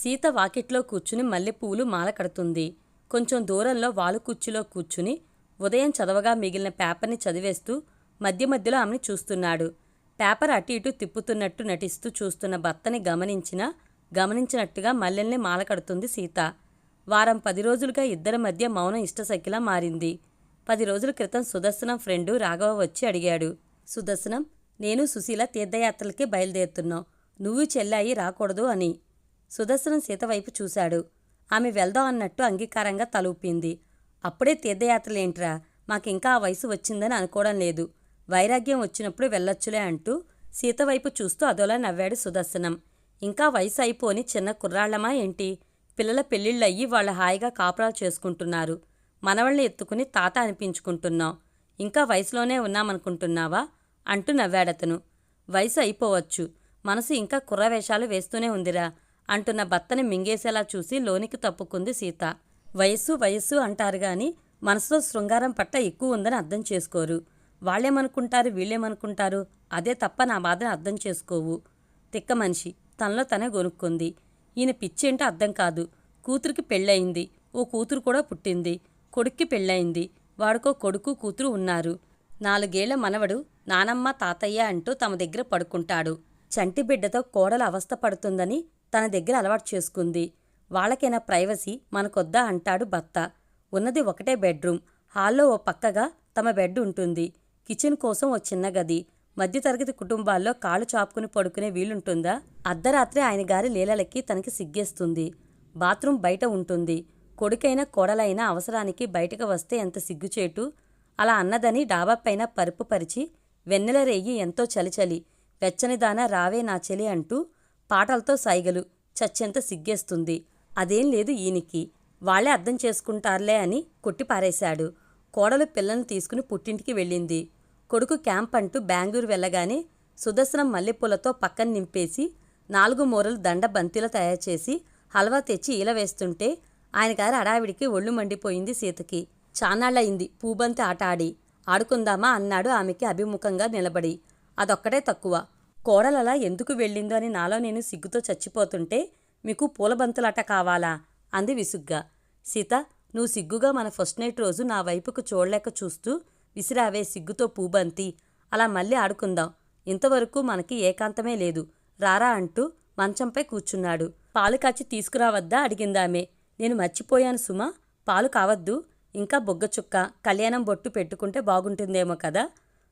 సీత వాకిట్లో కూర్చుని మల్లెపూలు మాల కడుతుంది. కొంచెం దూరంలో వాలు కుర్చీలో కూర్చుని ఉదయం చదవగా మిగిలిన పేపర్ని చదివేస్తూ మధ్య మధ్యలో ఆమెను చూస్తున్నాడు. పేపర్ అటు ఇటు తిప్పుతున్నట్టు నటిస్తూ చూస్తున్న భర్తని గమనించినా గమనించినట్టుగా మల్లెల్ని మాల కడుతుంది సీత. వారం పది రోజులుగా ఇద్దరి మధ్య మౌనం ఇష్టసఖిలా మారింది. పది రోజుల క్రితం సుదర్శనం ఫ్రెండు రాఘవ వచ్చి అడిగాడు సుదర్శనం నేను సుశీల తీర్థయాత్రలకి బయలుదేరుతున్నాం. నువ్వు చెల్లాయి రాకూడదు అని. సుదర్శనం సీత వైపు చూశాడు. ఆమె వెళ్దాం అన్నట్టు అంగీకారంగా తలూపింది. అప్పుడే తీర్థయాత్రలేంట్రా? మాకింకా ఆ వయసు వచ్చిందని అనుకోవడం లేదు. వైరాగ్యం వచ్చినప్పుడు వెళ్ళొచ్చులే అంటూ సీత వైపు చూస్తూ అదోలా నవ్వాడు సుదర్శనం. ఇంకా వయసు అయిపోని చిన్న కుర్రాళ్ళమా ఏంటి? పిల్లల పెళ్ళిళ్ళయ్యి వాళ్ళ హాయిగా కాపురాలు చేసుకుంటున్నారు. మనవళ్ళని ఎత్తుకుని తాత అనిపించుకుంటున్నాం. ఇంకా వయసులోనే ఉన్నామనుకుంటున్నావా? అంటూ నవ్వాడతను. వయసు అయిపోవచ్చు. మనసు ఇంకా కుర్రవేషాలు వేస్తూనే ఉందిరా. అంటున్న భర్తని మింగేసేలా చూసి లోనికి తప్పుకుంది సీత. వయస్సు వయస్సు అంటారు గాని మనసులో శృంగారం పట్ట ఎక్కువ ఉందని అర్థం చేసుకోరు. వాళ్ళేమనుకుంటారు వీళ్ళేమనుకుంటారు? అదే తప్ప నా బాధను అర్థం చేసుకోవు. తిక్క మనిషి. తనలో తనే గొనుక్కుంది. ఈయన పిచ్చేంటో అర్థం కాదు. కూతురికి పెళ్ళయింది. ఓ కూతురు కూడా పుట్టింది. కొడుక్కి పెళ్ళయింది. వాడికో కొడుకు కూతురు ఉన్నారు. నాలుగేళ్ళ మనవడు నానమ్మ తాతయ్య అంటూ తమ దగ్గర పడుకుంటాడు. చంటి బిడ్డతో కోడలు అవస్థ పడుతుందని తన దగ్గర అలవాటు చేసుకుంది. వాళ్ళకైనా ప్రైవసీ మనకొద్దా అంటాడు భర్త. ఉన్నది ఒకటే బెడ్రూమ్. హాల్లో ఓ పక్కగా తమ బెడ్ ఉంటుంది. కిచెన్ కోసం ఓ చిన్న గది. మధ్యతరగతి కుటుంబాల్లో కాళ్ళు చాపుకుని పడుకునే వీలుంటుందా? అర్ధరాత్రి ఆయన గారి లీలలకి తనకి సిగ్గేస్తుంది. బాత్రూమ్ బయట ఉంటుంది. కొడుకైనా కోడలైనా అవసరానికి బయటకు వస్తే ఎంత సిగ్గుచేటు? అలా అన్నదని డాబా పైన పరుపు పరిచి వెన్నెల రేయి ఎంతో చలిచలి. వెచ్చనిదాన రావే నా చెలి అంటూ పాటలతో సైగలు చచ్చెంత సిగ్గేస్తుంది. అదేం లేదు ఈయనికి. వాళ్ళే అర్థం చేసుకుంటారులే అని కొట్టిపారేశాడు. కోడలు పిల్లల్ని తీసుకుని పుట్టింటికి వెళ్ళింది. కొడుకు క్యాంప్ అంటూ బెంగళూరు వెళ్ళగానే సుదర్శనం మల్లెపూలతో పక్కన నింపేసి నాలుగు మూరలు దండ బంతిలో తయారు చేసి హల్వా తెచ్చి ఈల వేస్తుంటే ఆయన గారి అడావిడికి ఒళ్ళు మండిపోయింది సీతకి. చానాళ్ళయింది పూబంతి ఆట ఆడి ఆడుకుందామా అన్నాడు ఆమెకి అభిముఖంగా నిలబడి. అదొక్కటే తక్కువ. కోడలలా ఎందుకు వెళ్ళిందో అని నాలో నేను సిగ్గుతో చచ్చిపోతుంటే మీకు పూలబంతులాట కావాలా? అంది విసుగ్గా. సీత నువ్వు సిగ్గుగా మన ఫస్ట్ నైట్ రోజు నా వైపుకు చూడలేక చూస్తూ విసిరావే సిగ్గుతో పూబంతి. అలా మళ్ళీ ఆడుకుందాం. ఇంతవరకు మనకి ఏకాంతమే లేదు. రారా అంటూ మంచంపై కూర్చున్నాడు. పాలు కాచి తీసుకురావద్దా? అడిగిందామే. నేను మర్చిపోయాను సుమా. పాలు కావద్దు. ఇంకా బొగ్గ చుక్క కళ్యాణం బొట్టు పెట్టుకుంటే బాగుంటుందేమో కదా?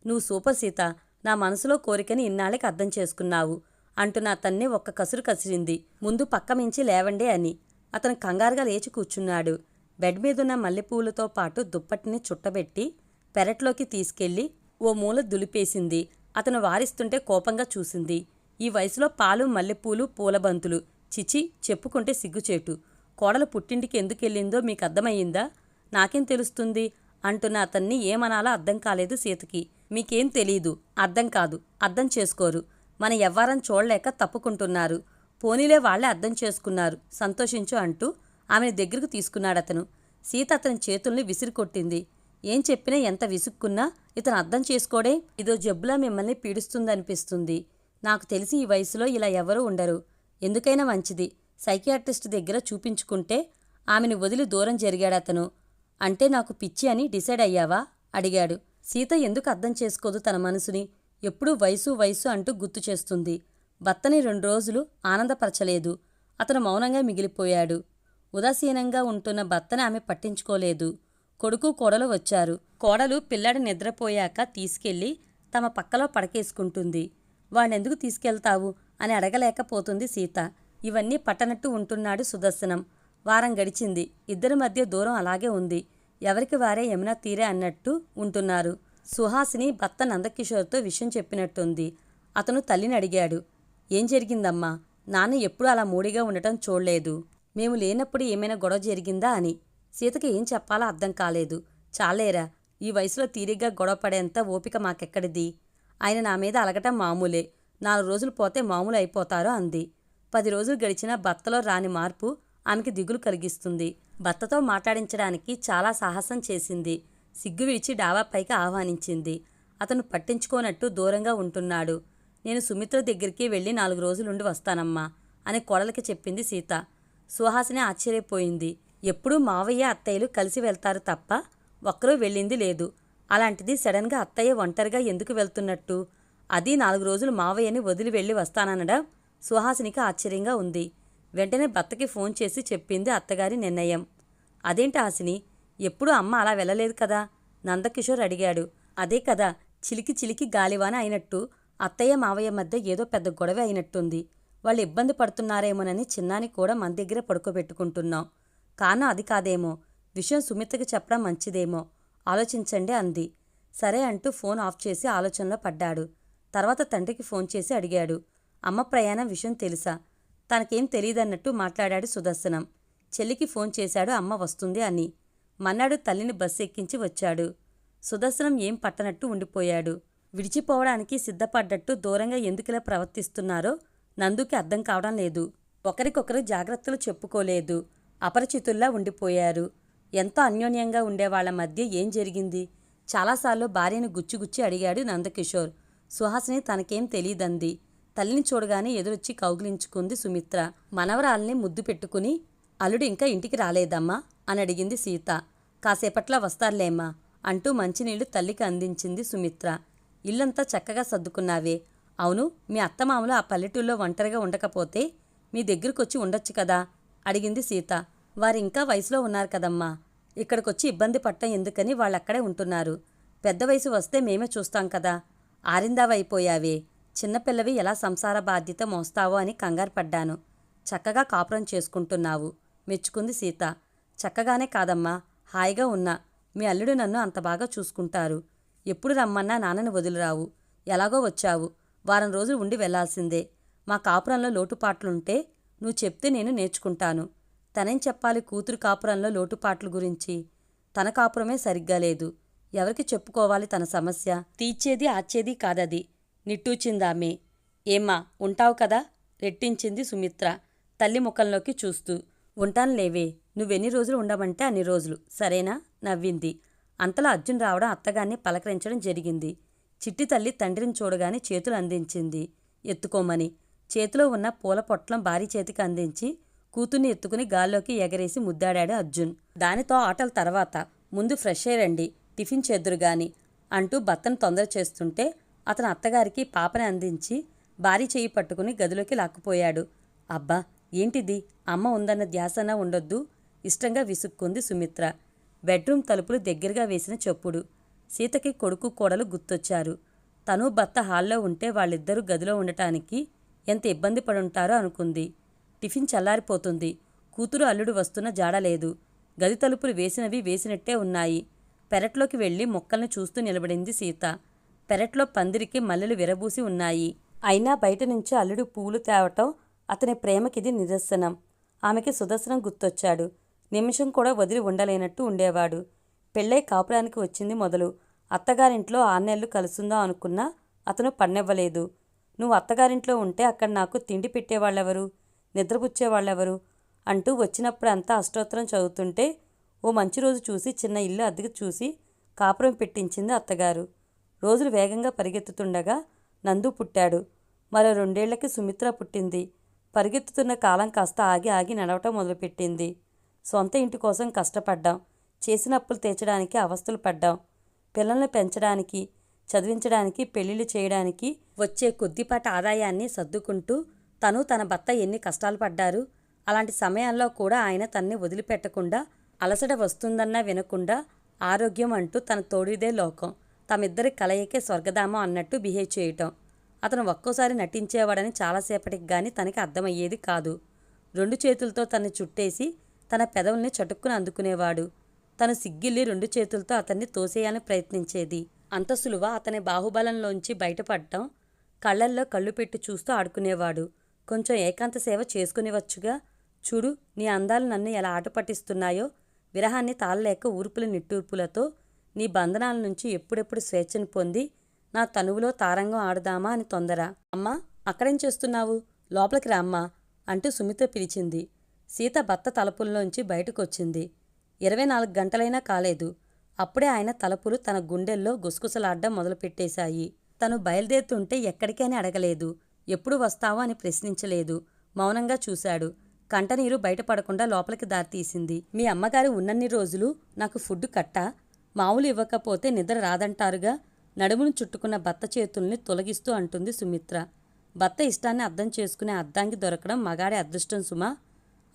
నువ్వు సూపర్ సీత. నా మనసులో కోరికని ఇన్నాళ్ళకి అర్థం చేసుకున్నావు అంటూ నా తన్ని ఒక్క కసురు కసిరింది. ముందు పక్క మించి లేవండే అని. అతను కంగారుగా లేచి కూర్చున్నాడు. బెడ్ మీదున్న మల్లెపూలతో పాటు దుప్పటిని చుట్టబెట్టి పెరట్లోకి తీసుకెళ్ళి ఓ మూల దులిపేసింది. అతను వారిస్తుంటే కోపంగా చూసింది. ఈ వయసులో పాలు మల్లెపూలు పూలబంతులు. చిచి చెప్పుకుంటే సిగ్గుచేటు. కోడలు పుట్టింటికి ఎందుకెళ్ళిందో మీకు అర్థమయ్యిందా నాకేం తెలుస్తుంది? అంటున్న అతన్ని ఏమనాలో అర్థం కాలేదు సీతకి. మీకేం తెలీదు. అర్థం కాదు. అర్థం చేసుకోరు. మన ఎవ్వరం చూడలేక తప్పుకుంటున్నారు. పోనీలే వాళ్ళే అర్థం చేసుకున్నారు. సంతోషించు అంటూ ఆమెను దగ్గరకు తీసుకున్నాడతను. సీత అతని చేతుల్ని విసిరికొట్టింది. ఏం చెప్పినా ఎంత విసుక్కున్నా ఇతను అర్థం చేసుకోడే ఇదో జబ్బులా మిమ్మల్ని పీడిస్తుందనిపిస్తుంది. నాకు తెలిసి ఈ వయసులో ఇలా ఎవరూ ఉండరు. ఎందుకైనా మంచిది. సైకియాట్రిస్ట్ దగ్గర చూపించుకుంటే ఆమెను వదిలి దూరం జరిగాడతను. అంటే నాకు పిచ్చి అని డిసైడ్ అయ్యావా? అడిగాడు. సీత ఎందుకు అర్థం చేసుకోదు తన మనసుని? ఎప్పుడూ వయసు వయసు అంటూ గుర్తు చేస్తుంది. భర్తని రెండు రోజులు ఆనందపరచలేదు. అతను మౌనంగా మిగిలిపోయాడు. ఉదాసీనంగా ఉంటున్న భర్తని ఆమె పట్టించుకోలేదు. కొడుకు కోడలు వచ్చారు. కోడలు పిల్లాడి నిద్రపోయాక తీసుకెళ్ళి తమ పక్కలో పడకేసుకుంటుంది. వాణ్ణెందుకు తీసుకెళ్తావు? అని అడగలేకపోతుంది సీత. ఇవన్నీ పట్టనట్టు ఉంటున్నాడు సుదర్శనం. వారం గడిచింది. ఇద్దరి మధ్య దూరం అలాగే ఉంది. ఎవరికి వారే యమునా తీరే అన్నట్టు ఉంటున్నారు. సుహాసిని భర్త నందకిషోర్తో విషయం చెప్పినట్టుంది. అతను తల్లిని అడిగాడు. ఏం జరిగిందమ్మా? నాన్న ఎప్పుడూ అలా మూడిగా ఉండటం చూడలేదు. మేము లేనప్పుడు ఏమైనా గొడవ జరిగిందా అని. సీతకి ఏం చెప్పాలో అర్థం కాలేదు. చాలేరా? ఈ వయసులో తీరిగ్గా గొడవ పడేంత ఓపిక మాకెక్కడిది? ఆయన నా మీద అలగటం మామూలే. నాలుగు రోజులు పోతే మామూలు అయిపోతారో అంది. పది రోజులు గడిచినా భర్తలో రాని మార్పు ఆమెకి దిగులు కలిగిస్తుంది. భర్తతో మాట్లాడించడానికి చాలా సాహసం చేసింది. సిగ్గు విడిచి డాబా పైకి ఆహ్వానించింది. అతను పట్టించుకోనట్టు దూరంగా ఉంటున్నాడు. నేను సుమిత్ర దగ్గరికి వెళ్ళి నాలుగు రోజులుండి వస్తానమ్మా అని కోడలికి చెప్పింది సీత. సుహాసిని ఆశ్చర్యపోయింది. ఎప్పుడూ మావయ్య అత్తయ్యలు కలిసి వెళ్తారు తప్ప ఒక్కరూ వెళ్ళింది లేదు. అలాంటిది సడన్గా అత్తయ్య ఒంటరిగా ఎందుకు వెళ్తున్నట్టు? అది నాలుగు రోజులు మావయ్యని వదిలి వెళ్ళి వస్తాననడం సుహాసినికి ఆశ్చర్యంగా ఉంది. వెంటనే భర్తకి ఫోన్ చేసి చెప్పింది అత్తగారి నిర్ణయం. అదేంటి హాసిని ఎప్పుడూ అమ్మ అలా వెళ్ళలేదు కదా? నందకిషోర్ అడిగాడు. అదే కదా చిలికి చిలికి గాలివాన అయినట్టు అత్తయ్య మావయ్య మధ్య ఏదో పెద్ద గొడవ అయినట్టుంది. వాళ్ళు ఇబ్బంది పడుతున్నారేమోనని చిన్నాని కూడా మన దగ్గర పడుకోబెట్టుకుంటున్నాం. కారణం అది కాదేమో విషయం సుమిత్రకి చెప్పడం మంచిదేమో ఆలోచించండి అంది. సరే అంటూ ఫోన్ ఆఫ్ చేసి ఆలోచనలో పడ్డాడు. తర్వాత తండ్రికి ఫోన్ చేసి అడిగాడు. అమ్మ ప్రయాణం విషయం తెలుసా? తనకేం తెలియదన్నట్టు మాట్లాడాడు సుదర్శనం. చెల్లికి ఫోన్ చేశాడు అమ్మ వస్తుంది అని. మన్నాడు తల్లిని బస్సు ఎక్కించి వచ్చాడు. సుదర్శనం ఏం పట్టనట్టు ఉండిపోయాడు. విడిచిపోవడానికి సిద్ధపడ్డట్టు దూరంగా ఎందుకులా ప్రవర్తిస్తున్నారో నందుకి అర్థం కావడం లేదు. ఒకరికొకరు జాగ్రత్తలు చెప్పుకోలేదు. అపరిచితుల్లా ఉండిపోయారు. ఎంతో అన్యోన్యంగా ఉండేవాళ్ళ మధ్య ఏం జరిగింది? చాలాసార్లు భార్యను గుచ్చిగుచ్చి అడిగాడు నందకిషోర్. సుహాసిని తనకేం తెలియదంది తల్లిని చూడగానే ఎదురొచ్చి కౌగిలించుకుంది సుమిత్ర. మనవరాల్ని ముద్దు పెట్టుకుని అల్లుడు ఇంకా ఇంటికి రాలేదమ్మా అని అడిగింది సీత. కాసేపట్లా వస్తారులేమ్మా అంటూ మంచినీళ్ళు తల్లికి అందించింది సుమిత్ర. ఇల్లంతా చక్కగా సర్దుకున్నావే. అవును మీ అత్తమామలు ఆ పల్లెటూళ్ళలో ఒంటరిగా ఉండకపోతే మీ దగ్గరకొచ్చి ఉండొచ్చు కదా అడిగింది సీత. వారింకా వయసులో ఉన్నారు కదమ్మా. ఇక్కడికొచ్చి ఇబ్బంది పట్టం ఎందుకని వాళ్ళక్కడే ఉంటున్నారు. పెద్ద వయసు వస్తే మేమే చూస్తాం కదా. ఆరిందావైపోయావే. చిన్నపిల్లవి ఎలా సంసార బాధ్యత మోస్తావో అని కంగారు పడ్డాను. చక్కగా కాపురం చేసుకుంటున్నావు. మెచ్చుకుంది సీత. చక్కగానే కాదమ్మా హాయిగా ఉన్నా. మీ అల్లుడు నన్ను అంత బాగా చూసుకుంటారు. ఎప్పుడు రమ్మన్నా నాన్నని వదిలిరావు. ఎలాగో వచ్చావు. వారం రోజులు ఉండి వెళ్ళాల్సిందే. మా కాపురంలో లోటుపాట్లుంటే నువ్వు చెప్తే నేను నేర్చుకుంటాను. తనేం చెప్పాలి కూతురు కాపురంలో లోటుపాట్ల గురించి? తన కాపురమే సరిగ్గా లేదు. ఎవరికి చెప్పుకోవాలి తన సమస్య? తీర్చేది ఆచేది కాదది. నిట్టూచిందామె. ఏమ్మా ఉంటావు కదా? రెట్టించింది సుమిత్ర. తల్లి ముఖంలోకి చూస్తూ ఉంటాను లేవే నువ్వెన్ని రోజులు ఉండమంటే అన్ని రోజులు. సరేనా? నవ్వింది. అంతలో అర్జున్ రావడం అత్తగాన్ని పలకరించడం జరిగింది. చిట్టి తల్లి తండ్రిని చూడగానే చేతులు అందించింది. ఎత్తుకోమని. చేతిలో ఉన్న పూల పొట్లం భారీ చేతికి అందించి కూతుర్ని ఎత్తుకుని గాల్లోకి ఎగరేసి ముద్దాడాడు అర్జున్. దానితో ఆటల తర్వాత ముందు ఫ్రెష్ అయ్యండి టిఫిన్ చేద్దురుగాని అంటూ భర్తను తొందర చేస్తుంటే అతను అత్తగారికి పాపని అందించి భారీ చేయి పట్టుకుని గదిలోకి లాక్కుపోయాడు. అబ్బా ఏంటిది? అమ్మ ఉందన్న ధ్యాసన ఉండొద్దు. ఇష్టంగా విసుక్కుంది సుమిత్ర. బెడ్రూమ్ తలుపులు దగ్గరగా వేసిన చెప్పుడు. సీతకి కొడుకు కోడలు గుర్తొచ్చారు. తను భర్త హాల్లో ఉంటే వాళ్ళిద్దరూ గదిలో ఉండటానికి ఎంత ఇబ్బంది పడుంటారో అనుకుంది. టిఫిన్ చల్లారిపోతుంది. కూతురు అల్లుడు వస్తున్న జాడలేదు గది తలుపులు వేసినవి వేసినట్టే ఉన్నాయి. పెరట్లోకి వెళ్ళి మొక్కల్ని చూస్తూ నిలబడింది సీత. పెరట్లో పందిరికి మల్లెలు విరబూసి ఉన్నాయి. అయినా బయట నుంచి అల్లుడు పూలు తేవటం అతని ప్రేమకిది నిదర్శనం. ఆమెకి సుదర్శనం గుర్తొచ్చాడు. నిమిషం కూడా వదిలి ఉండలేనట్టు ఉండేవాడు. పెళ్ళై కాపురానికి వచ్చింది మొదలు. అత్తగారింట్లో ఆర్నెళ్ళు కలుసుందాం అనుకున్నా అతను పన్నెవ్వలేదు. నువ్వు అత్తగారింట్లో ఉంటే అక్కడ నాకు తిండి పెట్టేవాళ్ళెవరు? నిద్రపుచ్చేవాళ్ళెవరు? అంటూ వచ్చినప్పుడంతా అష్టోత్తరం చదువుతుంటే ఓ మంచి రోజు చూసి చిన్న ఇల్లు అద్దెకు చూసి కాపురం పెట్టించింది అత్తగారు. రోజులు వేగంగా పరిగెత్తుతుండగా నందు పుట్టాడు. మరో రెండేళ్ళకి సుమిత్ర పుట్టింది. పరిగెత్తుతున్న కాలం కాస్త ఆగి ఆగి నడవటం మొదలుపెట్టింది. సొంత ఇంటి కోసం కష్టపడ్డాం. చేసిన అప్పులు తీర్చడానికి అవస్థలు పడ్డాం. పిల్లల్ని పెంచడానికి చదివించడానికి పెళ్ళిళ్ళు చేయడానికి వచ్చే కొద్దిపాటి ఆదాయాన్ని సర్దుకుంటూ తను తన భర్త ఎన్ని కష్టాలు పడ్డారు అలాంటి సమయాల్లో కూడా ఆయన తన్ని వదిలిపెట్టకుండా అలసట వస్తుందన్నా వినకుండా ఆరోగ్యం అంటూ తన తోడిదే లోకం. తమిద్దరి కలయికే స్వర్గధామం అన్నట్టు బిహేవ్ చేయటం. అతను ఒక్కోసారి నటించేవాడని చాలాసేపటికి గాని తనకి అర్థమయ్యేది కాదు. రెండు చేతులతో తన్ని చుట్టేసి తన పెదవుల్ని చటుక్కుని అందుకునేవాడు. తను సిగ్గిల్లి రెండు చేతులతో అతన్ని తోసేయాలని ప్రయత్నించేది. అంత సులువ అతని బాహుబలంలోంచి బయటపడటం కళ్ళల్లో కళ్ళు పెట్టి చూస్తూ ఆడుకునేవాడు. కొంచెం ఏకాంత సేవ చేసుకునేవచ్చుగా చూడు నీ అందాలు నన్ను ఎలా ఆట పట్టిస్తున్నాయో విరహాన్ని తాళలేక ఊర్పుల నిట్టూర్పులతో నీ బంధనాల నుంచి ఎప్పుడెప్పుడు స్వేచ్ఛను పొంది నా తనువులో తారంగం ఆడుదామా అని తొందర. అమ్మా అక్కడేం చేస్తున్నావు? లోపలికి రామ్మా అంటూ సుమిత్ర పిలిచింది. సీత భర్త తలపుల్లోంచి బయటకొచ్చింది. ఇరవై నాలుగు గంటలైనా కాలేదు. అప్పుడే ఆయన తలుపులు తన గుండెల్లో గుసగుసలాడ్డం మొదలుపెట్టేశాయి. తను బయలుదేరుతుంటే ఎక్కడికి అని అడగలేదు. ఎప్పుడు వస్తావో అని ప్రశ్నించలేదు. మౌనంగా చూశాడు. కంటనీరు బయటపడకుండా లోపలికి దారితీసింది. మీ అమ్మగారు ఉన్నన్ని రోజులు నాకు ఫుడ్ కట్టా? మామూలు ఇవ్వకపోతే నిద్ర రాదంటారుగా? నడుమును చుట్టుకున్న భర్త చేతుల్ని తొలగిస్తూ అంటుంది సుమిత్ర. భర్త ఇష్టాన్ని అర్థం చేసుకునే అద్దాంగి దొరకడం మగాడి అదృష్టం సుమా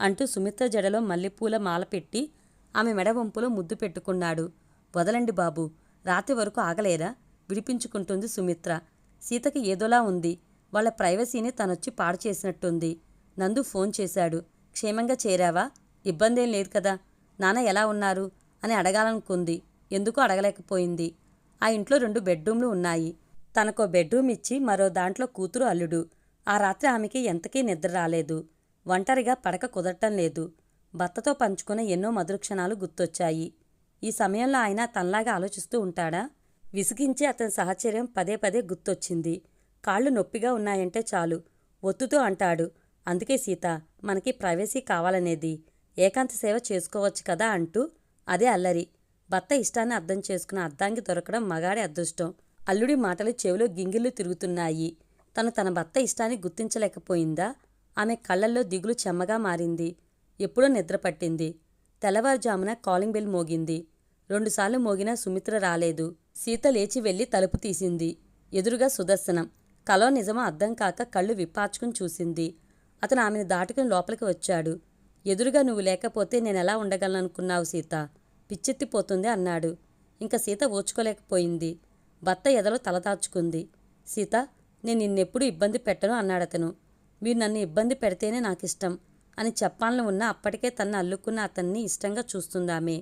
అంటూ సుమిత్ర జడలో మల్లెపూల మాల పెట్టి ఆమె మెడవంపులో ముద్దు పెట్టుకున్నాడు. వదలండి బాబు రాత్రి వరకు ఆగలేరా? విడిపించుకుంటుంది సుమిత్ర. సీతకి ఏదోలా ఉంది. వాళ్ళ ప్రైవసీని తనొచ్చి పాడు చేసినట్టుంది. నందు ఫోన్ చేశాడు. క్షేమంగా చేరావా? ఇబ్బందేం లేదు కదా. నాన్న ఎలా ఉన్నారు? అని అడగాలనుకుంది. ఎందుకో అడగలేకపోయింది. ఆ ఇంట్లో రెండు బెడ్రూమ్లు ఉన్నాయి. తనకో బెడ్రూమ్ ఇచ్చి మరో దాంట్లో కూతురు అల్లుడు. ఆ రాత్రి ఆమెకి ఎంతకీ నిద్ర రాలేదు. ఒంటరిగా పడక కుదరటం లేదు. భర్తతో పంచుకున్న ఎన్నో మధుర క్షణాలు గుర్తొచ్చాయి. ఈ సమయంలో ఆయన తనలాగా ఆలోచిస్తూ ఉంటాడా? విసిగించి అతని సహచర్యం పదే పదే గుర్తొచ్చింది. కాళ్ళు నొప్పిగా ఉన్నాయంటే చాలు. ఒత్తుతో అంటాడు. అందుకే సీత మనకి ప్రైవసీ కావాలనేది. ఏకాంత సేవ చేసుకోవచ్చు కదా అంటూ అదే అల్లరి. భర్త ఇష్టాన్ని అర్థం చేసుకున్న అద్దాంగి దొరకడం మగాడి అదృష్టం. అల్లుడి మాటలు చెవిలో గింగిళ్ళు తిరుగుతున్నాయి. తను తన భర్త ఇష్టాన్ని గుర్తించలేకపోయిందా? ఆమె కళ్ళల్లో దిగులు చెమ్మగా మారింది. ఎప్పుడో నిద్రపట్టింది తెల్లవారుజామున కాలింగ్ బెల్ మోగింది. రెండుసార్లు మోగినా సుమిత్ర రాలేదు. సీత లేచి వెళ్ళి తలుపు తీసింది. ఎదురుగా సుదర్శనం. కలో నిజమో అర్థం కాక కళ్ళు విప్పార్చుకుని చూసింది. అతను ఆమెను దాటుకుని లోపలికి వచ్చాడు. ఎదురుగా నువ్వు లేకపోతే నేనెలా ఉండగలననుకున్నావు సీత? పిచ్చెత్తిపోతుంది అన్నాడు. ఇంకా సీత ఓచుకోలేకపోయింది భర్త ఎదలో తలదాచుకుంది సీత నేను నిన్నెప్పుడు ఇబ్బంది పెట్టను అన్నాడతను. మీరు నన్ను ఇబ్బంది పెడితేనే నాకిష్టం అని చెప్పాలని ఉన్న అప్పటికే తన్ను అల్లుకున్న అతన్ని ఇష్టంగా చూస్తుందామే.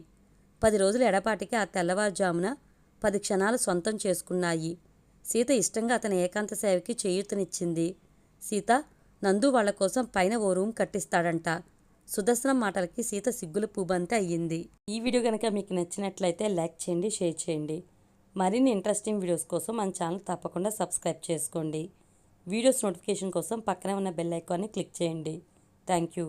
పది రోజుల ఎడపాటికి ఆ తెల్లవారుజామున పది క్షణాలు సొంతం చేసుకున్నాయి. సీత ఇష్టంగా అతని ఏకాంత సేవకి చేయూతనిచ్చింది. సీత నందు వాళ్ళ కోసం పైన ఓ రూమ్ కట్టిస్తాడంట. సుదర్శనం మాటలకి సీత సిగ్గుల పూబంతి అయ్యింది. ఈ వీడియో కనుక మీకు నచ్చినట్లయితే లైక్ చేయండి షేర్ చేయండి. మరిన్ని ఇంట్రెస్టింగ్ వీడియోస్ కోసం మన ఛానల్ తప్పకుండా సబ్స్క్రైబ్ చేసుకోండి. వీడియోస్ నోటిఫికేషన్ కోసం పక్కనే ఉన్న బెల్ ఐకాన్ని క్లిక్ చేయండి. Thank you.